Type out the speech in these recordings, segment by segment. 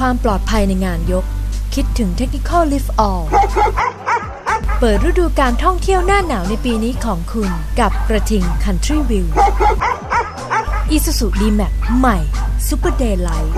ความปลอดภัยในงานยก คิดถึง Technical Lift All เปิดฤดูการท่องเที่ยวหน้าหนาวในปีนี้ของคุณกับกระทิง Country View Isuzu D-Max ใหม่ Super Daylight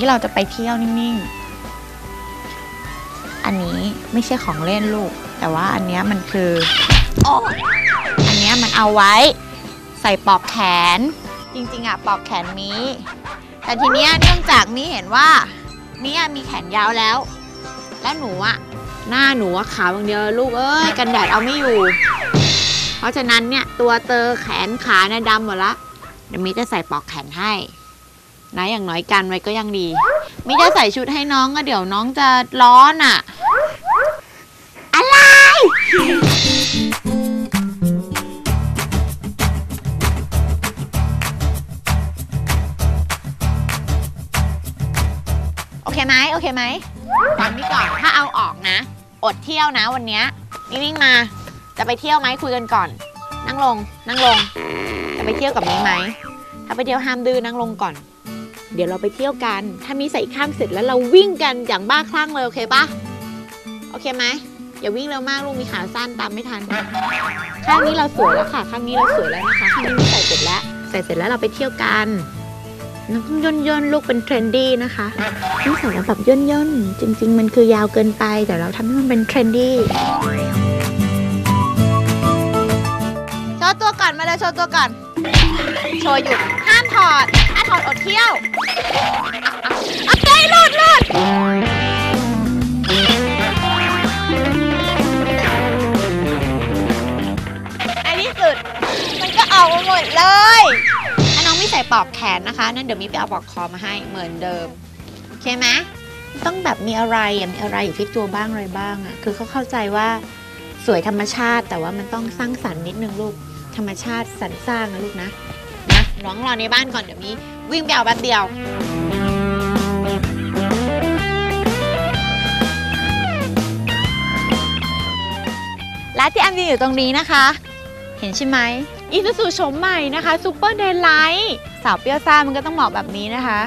ที่เราจะไปเที่ยวนิ่งๆ อันนี้ไม่ใช่ของเล่นลูก แต่ว่าอันเนี้ยมันคืออ้อันเนี้ยมันเอาไว้ ใส่ปลอกแขน จริงๆอะปลอกแขนมีแต่ทีเนี้ยเนื่องจากมีเห็นว่ามีอะมีแขนยาวแล้ว แล้วหนูอะหน้าหนูอะขาวอย่างเดียวลูกเอ้ยกันแดดเอาไม่อยู่ เพราะฉะนั้นเนี่ยตัวเตอแขนขาเนี่ยดำหมดละเดี๋ยวมิจะใส่ปลอกแขนให้ นะอย่างน้อยกันไว้ก็ยังดีมิจะใส่ชุดให้น้องก็เดี๋ยวน้องจะร้อนอะ อะไร โอเคไหมโอเคไหมฟังนี่ก่อนถ้าเอาออกนะ อดเที่ยวนะวันเนี้ยนิ่งๆมา จะไปเที่ยวไหมคุยกันก่อน นั่งลง นั่งลง จะไปเที่ยวกับมิ้งไหม ถ้าไปเที่ยวห้ามดื้อนั่งลงก่อน ดี๋ยวเราไปเที่ยวกัน ถ้ามีใส่ข้างเสร็จแล้วเราวิ่งกันอย่างบ้าคลั่งเลยโอเคปะโอเคไหมอย่าวิ่งเร็วมากลูกมีขาสั้นตามไม่ทัน ข้างนี้เราสวยแล้วค่ะข้างนี้เราสวยแล้วนะคะข้างนี้มีใส่เสร็จแล้วใส่เสร็จแล้วเราไปเที่ยวกันน้องย่นย่นลูกเป็นเทรนดี้นะคะต้องใส่แล้วแบบย่นย่นจริง ๆ มันคือยาวเกินไป แต่เราทำให้มันเป็นเทรนดี้โชว์ตัวก่อนมาเลยโชว์ตัวก่อน โชว์หยุดห้ามถอด ถอดอดเที่ยวอะเต้ยหลุดหลุดในที่สุด มันก็ออกมาหมดเลยถ้าน้องไม่ใส่ปลอกแขนนะคะ นั่นเดี๋ยวมีไปเอาปลอกคอมาให้เหมือนเดิม โอเคไหมต้องแบบมีอะไรอะมีอะไรอยู่ที่ตัวบ้างอะไรบ้างอะ คือเขาเข้าใจว่าสวยธรรมชาติ แต่ว่ามันต้องสร้างสรรค์นิดนึงลูก ธรรมชาติสรรสร้างนะลูกนะนะน้องรอในบ้านก่อนเดี๋ยวมี วิ่งไปเอาแป๊บเดียว และที่แอมยืนอยู่ตรงนี้นะคะ เห็นใช่ไหมอีซูซูชมใหม่นะคะซูเปอร์เดย์ไลท์สาวเปรี้ยวซ่ามันก็ต้องเหมาะแบบนี้นะคะ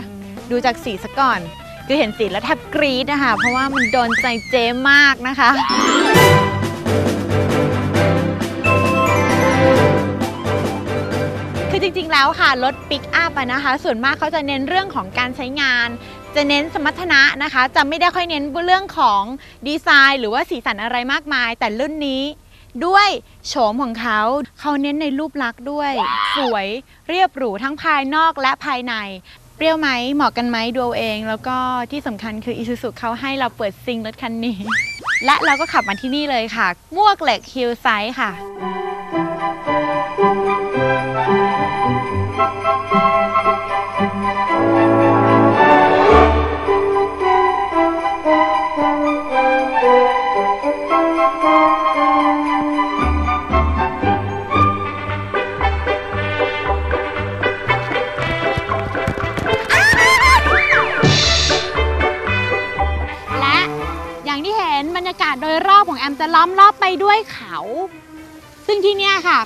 ดูจากสีซะก่อน คือเห็นสีแล้วแทบกรี๊ดนะคะ เพราะว่ามันโดนใจเจมากนะคะ คือจริงๆแล้วค่ะรถปิกอัพนะคะ ส่วนมากเขาจะเน้นเรื่องของการใช้งาน จะเน้นสมรรถนะนะคะ จะไม่ได้ค่อยเน้นเรื่องของดีไซน์ หรือว่าสีสันอะไรมากมาย แต่รุ่นนี้ด้วยโฉมของเขาเขาเน้นในรูปลักษณ์ด้วย สวยเรียบหรูทั้งภายนอกและภายใน เปรี้ยวไหมเหมาะกันไหมดูเอาเอง แล้วก็ที่สำคัญคืออีซูซูเขาให้เราเปิดซิงรถคันนี้ และเราก็ขับมาที่นี่เลยค่ะมวกเหล็กฮิลไซด์ค่ะ Thank you.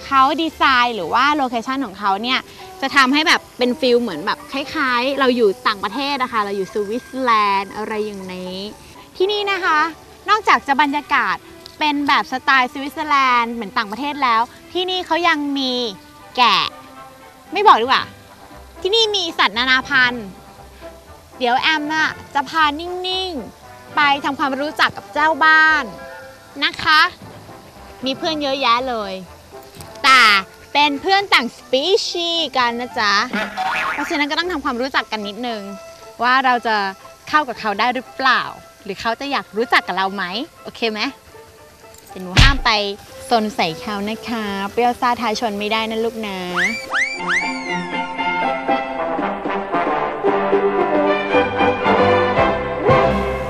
เขาดีไซน์ หรือว่าโลเคชันของเขาเนี่ยจะทำให้แบบเป็นฟิลเหมือนแบบคล้ายๆ เราอยู่ต่างประเทศนะคะเราอยู่สวิตเซอร์แลนด์อะไรอย่างนี้ ที่นี่นะคะ นอกจากจะบรรยากาศเป็นแบบสไตล์สวิตเซอร์แลนด์เหมือนต่างประเทศแล้ว ที่นี่เขายังมีแกะ ไม่บอกดีกว่า ที่นี่มีสัตว์นานาพันธุ์ เดี๋ยวแอมน่ะจะพานิ่งๆ ไปทำความรู้จักกับเจ้าบ้านนะคะ มีเพื่อนเยอะแยะเลย แต่เป็นเพื่อนต่างสปีชีกันนะจ๊ะ เพราะฉะนั้นก็ต้องทำความรู้จักกันนิดนึง ว่าเราจะเข้ากับเขาได้หรือเปล่า หรือเขาจะอยากรู้จักกับเราไหม โอเคไหมแต่หนูห้ามไปซนใส่เขานะคะ เปรี้ยวซาทายชนไม่ได้นะลูกนะ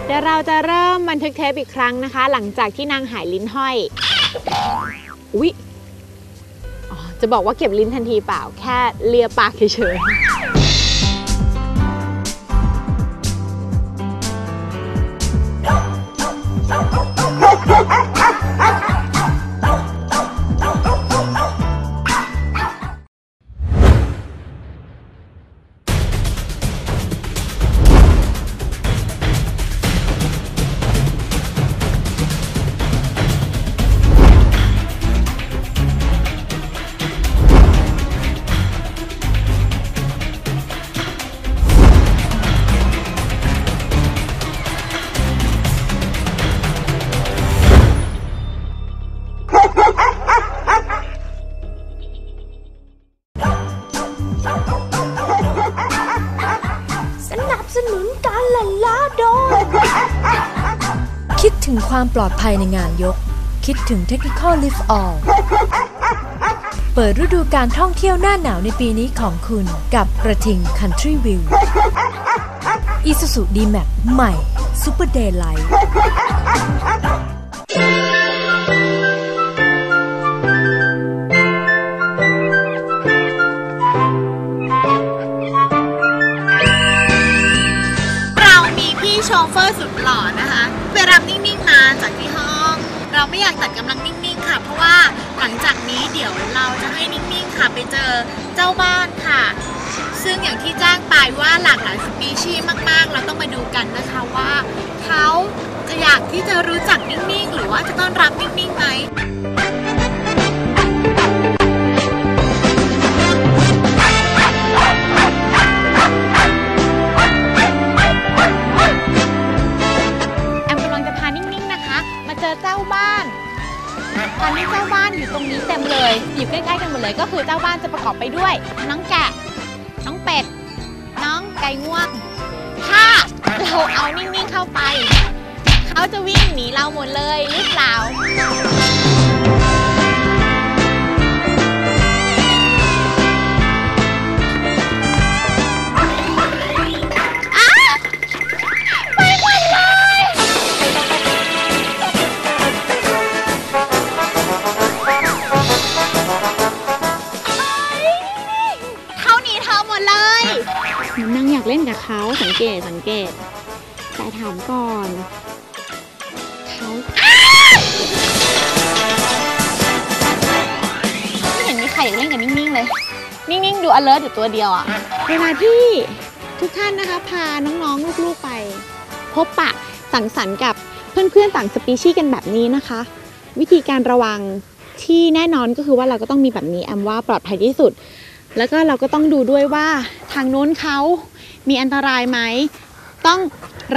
เดี๋ยวเราจะเริ่มบันทึกเทปอีกครั้งนะคะ หลังจากที่นางหายลิ้นห้อย อุ๊ย จะบอกว่าเก็บลิ้นทันทีเปล่าแค่เลียปากเฉย สนุนการละลาโดยคิดถึงความปลอดภัยในงานยก คิดถึง Technical Lift All เปิดฤดูการท่องเที่ยวหน้าหนาวในปีนี้ของคุณกับกระทิง Country View อีสุสุดีแม็ใหม่ Super Daylight เราไม่อยากตัดกำลังนิ่งๆค่ะ เพราะว่าหลังจากนี้เดี๋ยวเราจะให้นิ่งๆค่ะ ไปเจอเจ้าบ้านค่ะ ซึ่งอย่างที่แจ้งไปว่าหลากหลายสปีชีส์มากๆ เราต้องมาดูกันนะคะว่าเขาจะอยากที่จะรู้จักนิ่งๆ หรือว่าจะต้อนรับนิ่งๆไหม อนนี้เจ้าบ้านอยู่ตรงนี้เต็มเลย อยู่ใกล้ๆกันหมดเลยก็คือเจ้าบ้านจะประกอบไปด้วย น้องแกะ น้องเป็ด น้องไก่งวง ถ้าเราเอานิ่งๆเข้าไป เขาจะวิ่งหนีเราหมดเลยหรือเปล่า อยู่ตัวเดียวอะเวลาที่ทุกท่านนะคะ พาน้องๆลูกๆไป พบปะสังสรรค์กับเพื่อนๆต่างสปีชีส์กันแบบนี้นะคะ วิธีการระวังที่แน่นอนก็คือว่าเราก็ต้องมีแบบนี้แอมว่าปลอดภัยที่สุด แล้วก็เราก็ต้องดูด้วยว่าทางนู้นเขามีอันตรายไหมต้อง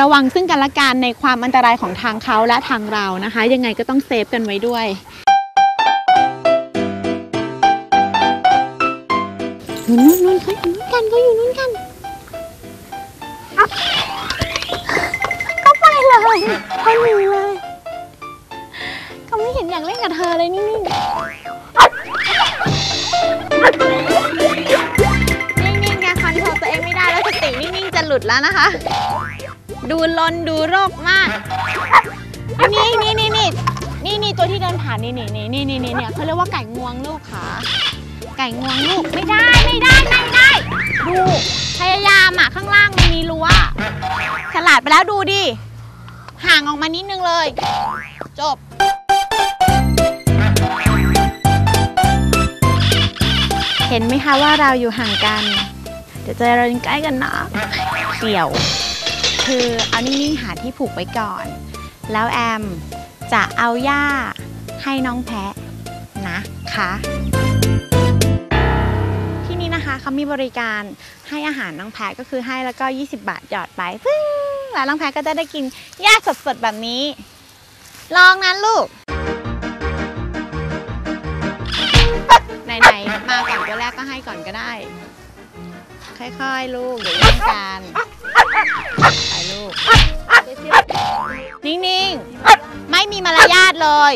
ระวังซึ่งกันและกันในความอันตรายของทางเขาและทางเรานะคะ ยังไงก็ต้องเซฟกันไว้ด้วย นู่นนู่นเขาอยู่นู่นกันเขาอยู่นู่นกันเขาไปเลยเขาหนีเลยเขาไม่เห็นอยากเล่นกับเธอเลยนิ่งๆนิ่งๆคอนโทรลตัวเองไม่ได้แล้วสตินิ่งๆจะหลุดแล้วนะคะ ดูลนดูโรคมากนี่นี่นี่นี่นี่นี่ตัวที่เดินผ่านนี่นี่นี่นี่นี่นี่เนี่ยเขาเรียกว่าไก่งวงลูกค่ะ ไก่งวงลูกไม่ได้ไม่ได้ไม่ได้ ดูพยายามอะข้างล่างมันมีรั้วฉลาดไปแล้วดูดิห่างออกมานิดนึงเลย จบเห็นไหมคะว่าเราอยู่ห่างกัน เดี๋ยวจะเราใกล้กันนะเกี่ยว คือเอานิ่งๆหาที่ผูกไว้ก่อน แล้วแอมจะเอาหญ้าให้น้องแพะนะคะ นี่นะคะเขามีบริการให้อาหารน้องแพะก็คือให้แล้วก็ 20 บาทหยอดไปปึ้งแล้วน้องแพะก็จะได้กินหญ้าสดๆแบบนี้ ลองนั้นลูก ไหนๆมาก่อนตัวแรกก็ให้ก่อนก็ได้ ค่อยๆลูกเดี๋ยวแย่งกันไปลูก นิ่งๆ ไม่มีมารยาทเลย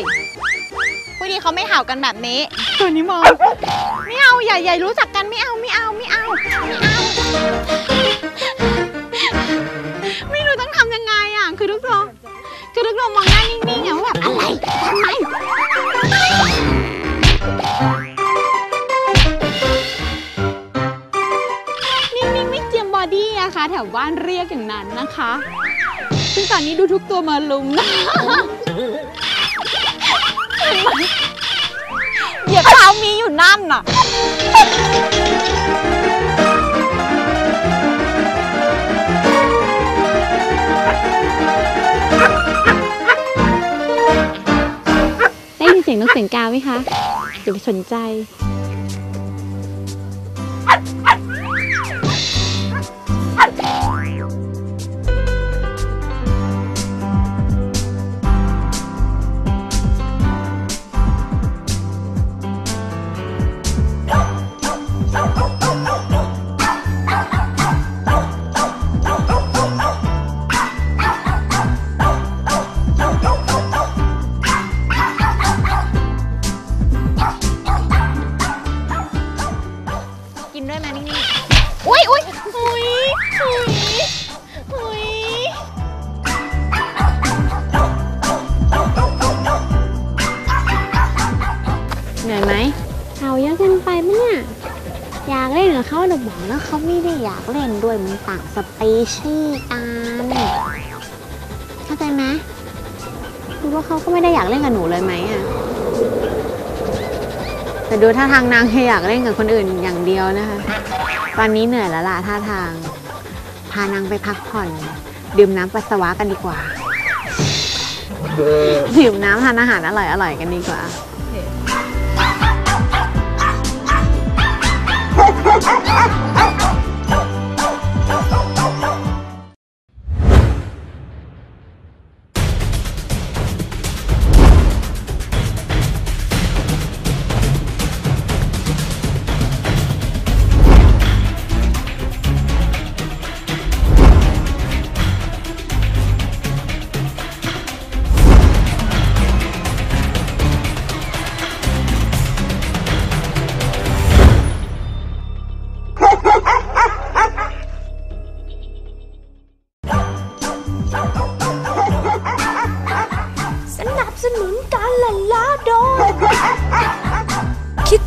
ผู้ดีเขาไม่เห่ากันแบบนี้ ตัวนี้มองไม่เอาใหญ่ๆรู้จักกันไม่เอาไม่เอาไม่เอาไม่เอา ไม่รู้ต้องทำยังไงอะคือทุกตัวคือทุกตัวมองหน้านิ่งๆอะว่าแบบอะไรทำไมนิ่งๆไม่เจียมบอดี้อะค่ะแถวบ้านเรียกอย่างนั้นนะคะซึ่งตอนนี้ดูทุกตัวมาลุมนะ เหยียบเท้ามีอยู่นั่นน่ะ ได้ยินเสียงนกเสียงกาไหมคะอย่าไปสนใจ ต่างสปีชีส์กันเข้าใจไหมคือว่าเขาก็ไม่ได้อยากเล่นกับหนูเลยไหมอะแต่ดูท่าทางนางแค่อยากเล่นกับคนอื่นอย่างเดียวนะคะ ตอนนี้เหนื่อยแล้วล่ะท่าทาง พานางไปพักผ่อน ดื่มน้ำปัสสาวะกันดีกว่า ดื่มน้ำทานอาหารอร่อยๆกันดีกว่าส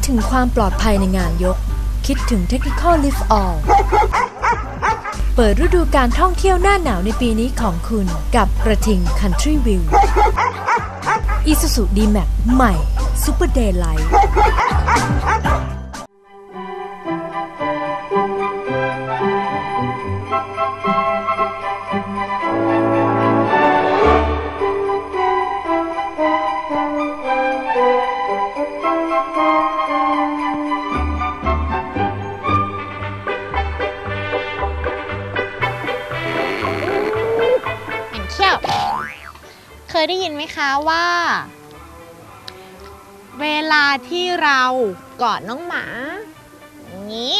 ถึงความปลอดภัยในงานยก คิดถึง Technical Lift All เปิดฤดูการท่องเที่ยวหน้าหนาวในปีนี้ของคุณกับกระทิง Country View Isuzu D-Max ใหม่ Super Daylight ยได้ยินไหมคะว่า เวลาที่เรากอดน้องหมาอย่างนี้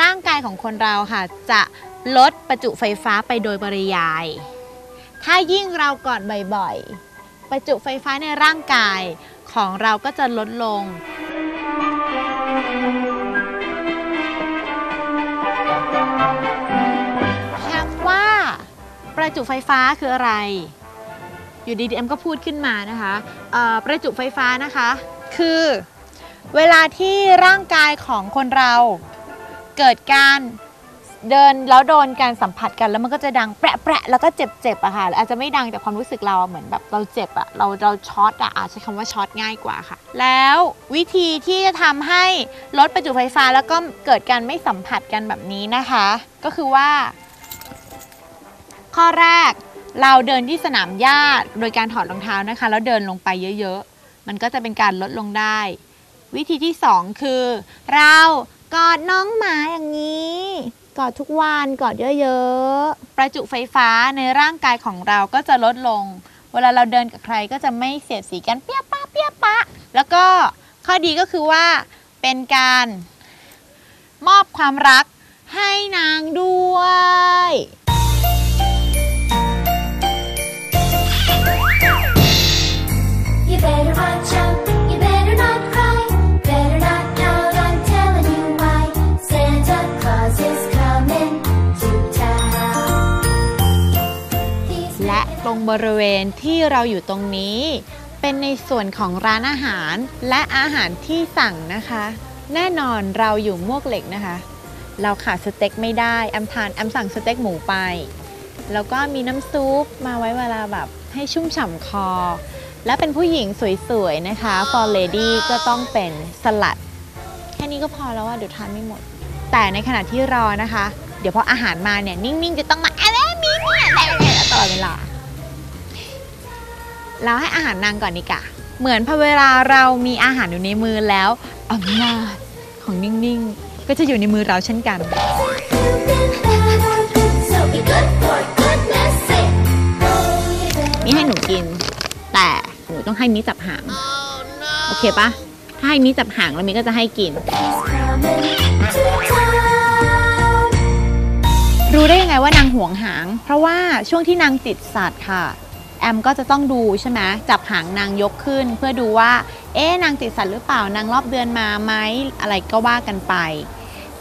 ร่างกายของคนเราค่ะ จะลดประจุไฟฟ้าไปโดยปริยาย ถ้ายิ่งเรากอดบ่อยๆ ประจุไฟฟ้าในร่างกายของเราก็จะลดลงคำว่า ประจุไฟฟ้าคืออะไร อยู่ดีๆเอ็มก็พูดขึ้นมานะคะประจุไฟฟ้านะคะ คือเวลาที่ร่างกายของคนเราเกิดการเดินแล้วโดนการสัมผัสกันแล้วมันก็จะดังแปะแปะแล้วก็เจ็บเจ็บๆอะค่ะอาจจะไม่ดังแต่ความรู้สึกเราเหมือนแบบเราเจ็บอะเราเราช็อตอะอาจใช้คำว่าช็อตง่ายกว่าค่ะ แล้ววิธีที่จะทำให้รถประจุไฟฟ้าแล้วก็เกิดการไม่สัมผัสกันแบบนี้นะคะ ก็คือว่า ข้อแรก เราเดินที่สนามหญ้าโดยการถอดรองเท้านะคะ แล้วเดินลงไปเยอะๆ มันก็จะเป็นการลดลงได้ วิธีที่สองคือ เรากอดน้องหมาอย่างนี้ กอดทุกวันกอดเยอะๆ ประจุไฟฟ้าในร่างกายของเราก็จะลดลง เวลาเราเดินกับใครก็จะไม่เสียดสีกันเปี้ยปะเปี้ยปะแล้วก็ข้อดีก็คือว่าเป็นการมอบความรักให้นางด้วย รงบริเวณที่เราอยู่ตรงนี้ เป็นในส่วนของร้านอาหารและอาหารที่สั่งนะคะ แน่นอนเราอยู่มวกเหล็กนะคะ เราขาดสเต็กไม่ได้แอมทานแอมสั่งสเต็กหมูไป แล้วก็มีน้ำซุปมาไว้เวลาแบบให้ชุ่มฉ่ำคอ และเป็นผู้หญิงสวยๆนะคะ for lady ก็ต้องเป็นสลัด แค่นี้ก็พอแล้วว่าเดี๋ยวทานไม่หมด แต่ในขณะที่รอนะคะ เดี๋ยวพออาหารมาเนี่ย นิ่งๆ จะต้องมาอะไรมีเนี่ยอะไรๆตลอดเวลา เราให้อาหารนางก่อนดีกว่าเหมือนพอเวลาเรามีอาหารอยู่ในมือแล้วอำนาจของนิ่งๆ ก็จะอยู่ในมือเราเช่นกัน So be good for goodness sake. Oh, you better นี่ให้หนูกิน แต่หนูต้องให้มิจับหาง โอเคปะถ้าให้มิจับหางแล้วมิก็จะให้กิน he's coming to town. รู้ได้ยังไงว่านางหวงหาง เพราะว่าช่วงที่นางติดสัตว์ค่ะ แอมก็จะต้องดูใช่ไหมจับหางนางยกขึ้น เพื่อดูว่า เอ๊นางติดสัตว์หรือเปล่านางรอบเดือนมาไหมอะไรก็ว่ากันไป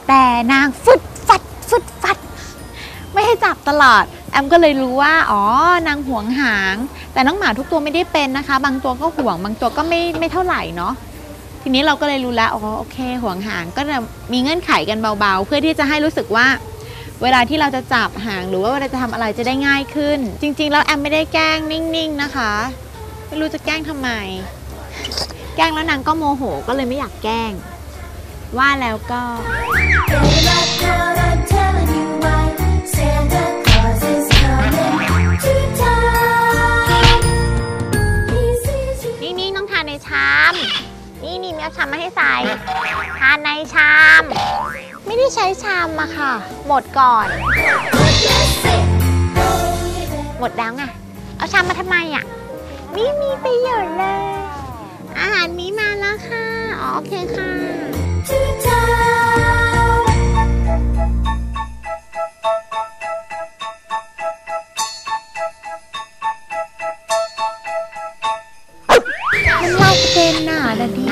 แต่นางฟึดฟัดฟึดฟัด ไม่ให้จับตลอด แอมก็เลยรู้ว่า อ๋อนางห่วงหาง แต่น้องหมาทุกตัวไม่ได้เป็นนะคะ บางตัวก็ห่วง บางตัวก็ไม่ไม่เท่าไหร่เนาะทีนี้เราก็เลยรู้แล้วอ๋อโอเคห่วงหางก็จะมีเงื่อนไขกันเบาๆ เพื่อที่จะให้รู้สึกว่า เวลาที่เราจะจับหางหรือว่าเวลาจะทำอะไรจะได้ง่ายขึ้น จริง ๆ แล้วแอมไม่ได้แกล้งนิ่งๆนะคะ ไม่รู้จะแกล้งทำไม แกล้งแล้วนางก็โมโหก็เลยไม่อยากแกล้ง ว่าแล้วก็ นี่นี่ต้องทานในชาม นี่นี่มีเอาชามมาให้ใส่ ทานในชาม ไม่ได้ใช้ชามมาค่ะ หมดก่อน หมดแล้วไงเอาชามมาทำไมอะไม่มีประโยชน์เลย อาหารนี้มาแล้วค่ะอ๋อโอเคค่ะมันเล่าเป็นหน่ะดันดี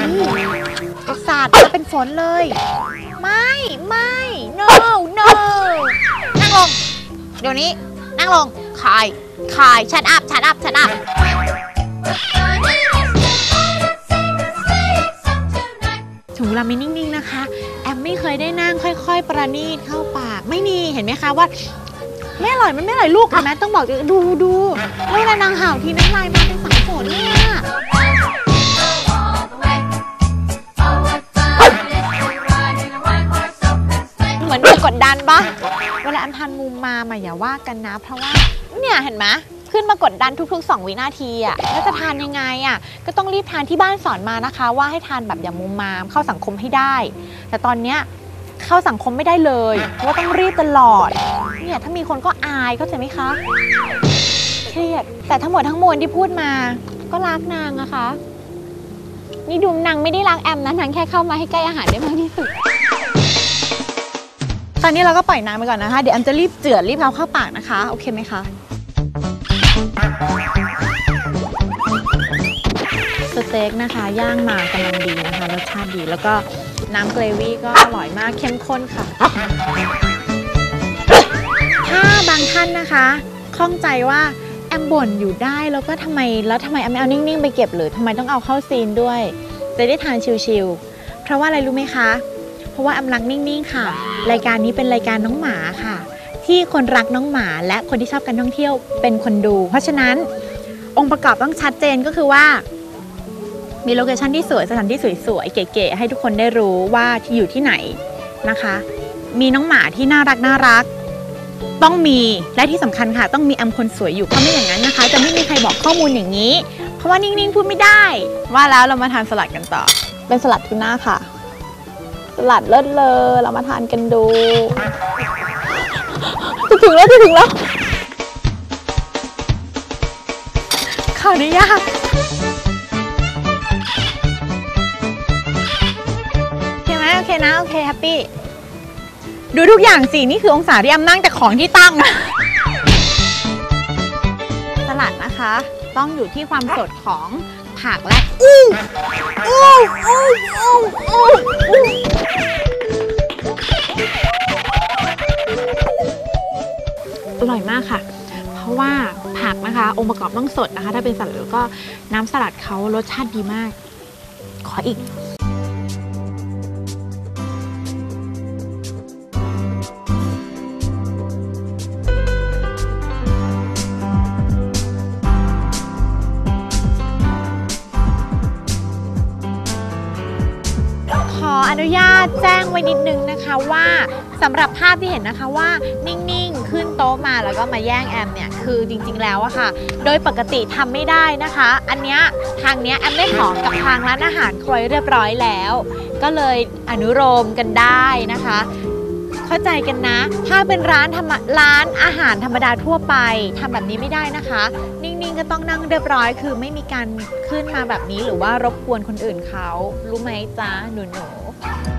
จะสาดมาเป็นฝนเลย ไม่ไม่ no no นั่งลง เดี๋ยวนี้ นั่งลงคายคายชัดอัพชัดอัพชัดอัพถึงเวลาไม่นิ่งๆนะคะ แอมไม่เคยได้นั่งค่อยๆ ประณีตเข้าปาก ไม่มีเห็นไหมคะว่าไม่อร่อยมันไม่อร่อยลูกเห็นไหมต้องบอกดูดูเวลานางเห่าทีน้ำลายมาเป็นสายฝนเนี่ย อนกดดันปะเวลาแอมทานมุมมามาอย่าว่ากันนะ เพราะว่าเนี่ยเห็นไหมขึ้นมากดดันทุกๆ 2 วินาทีอะแล้วจะทานยังไงอะก็ต้องรีบทานที่บ้านสอนมานะคะ ว่าให้ทานแบบอย่ามุมมามเข้าสังคมให้ได้ แต่ตอนเนี้ยเข้าสังคมไม่ได้เลยเพราะว่าต้องรีบตลอดเนี่ยถ้ามีคนก็อายเข้าใจไหมคะเครียดแต่ทั้งหมดทั้งมวลที่พูดมา ก็รักนางนะคะ นี่ดูนางไม่ได้รักแอมนะนางแค่เข้ามาให้ใกล้อาหารได้มากที่สุด ตอนนี้เราก็ปล่อยนางไปก่อนนะคะ เดี๋ยวแอมจะรีบเจือดรีบเอาเข้าปากนะคะ โอเคไหมคะ สเต็กนะคะย่างมากำลังดีนะคะรสชาติดีแล้วก็น้ำเกรวี่ก็อร่อยมากเข้มข้นค่ะ ถ้าบางท่านนะคะข้องใจว่าแอมบ่นอยู่ได้แล้วก็ทำไมแล้วทำไมแอมไม่เอานิ่งๆ ไปเก็บหรือทำไมต้องเอาเข้าซีนด้วย จะได้ทานชิลๆเพราะว่าอะไรรู้ไหมคะ ราะว่าแอมรักนิ่งๆค่ะ รายการนี้เป็นรายการน้องหมาค่ะ ที่คนรักน้องหมาและคนที่ชอบการท่องเที่ยวเป็นคนดู เพราะฉะนั้นองค์ประกอบต้องชัดเจนก็คือว่า มีโลเคชันที่สวยสถานที่สวยๆเก๋ๆให้ทุกคนได้รู้ว่าที่อยู่ที่ไหนนะคะ มีน้องหมาที่น่ารักน่ารัก ต้องมีและที่สำคัญค่ะ ต้องมีแอมคนสวยอยู่เพราะไม่อย่างนั้นนะคะ จะไม่มีใครบอกข้อมูลอย่างนี้ เพราะว่านิ่งๆพูดไม่ได้ ว่าแล้วเรามาทานสลัดกันต่อ เป็นสลัดทูน่าค่ะ สลัดเลิศเลอเรามาทานกันดูจะถึงแล้วจะถึงแล้วขออนุญาตโอเคไหมโอเคนะ โอเคแฮปปี้ ดูทุกอย่างสิ นี่คือองศาที่แอมนั่งแต่ของที่ตั้งนะสลัดนะคะ ต้องอยู่ที่ความสดของ ผักและอู้อู้อู้อู้อู้อร่อยมากค่ะ เพราะว่าผักนะคะ องค์ประกอบต้องสดนะคะ ถ้าเป็นสลัดแล้วก็น้ำสลัดเขารสชาติดีมาก ขออีก ว้นิดนึงนะคะว่าสำหรับภาพที่เห็นนะคะว่านิ่งๆ ขึ้นโต๊ะมาแล้วก็มาแย่งแอมเนี่ยคือจริงๆแล้วอะค่ะ โดยปกติทำไม่ได้นะคะ อันเนี้ยทางเนี้ยแอมได้ขอกับทางร้านอาหารคอยเรียบร้อยแล้ว ก็เลยอนุโลมกันได้นะคะ เข้าใจกันนะ ถ้าเป็นร้านธรรมร้านอาหารธรรมดาทั่วไปทำแบบนี้ไม่ได้นะคะ นิ่งๆก็ต้องนั่งเรียบร้อย คือไม่มีการขึ้นมาแบบนี้หรือว่ารบกวนคนอื่นเขารู้ไหมจ๊ะหนูๆ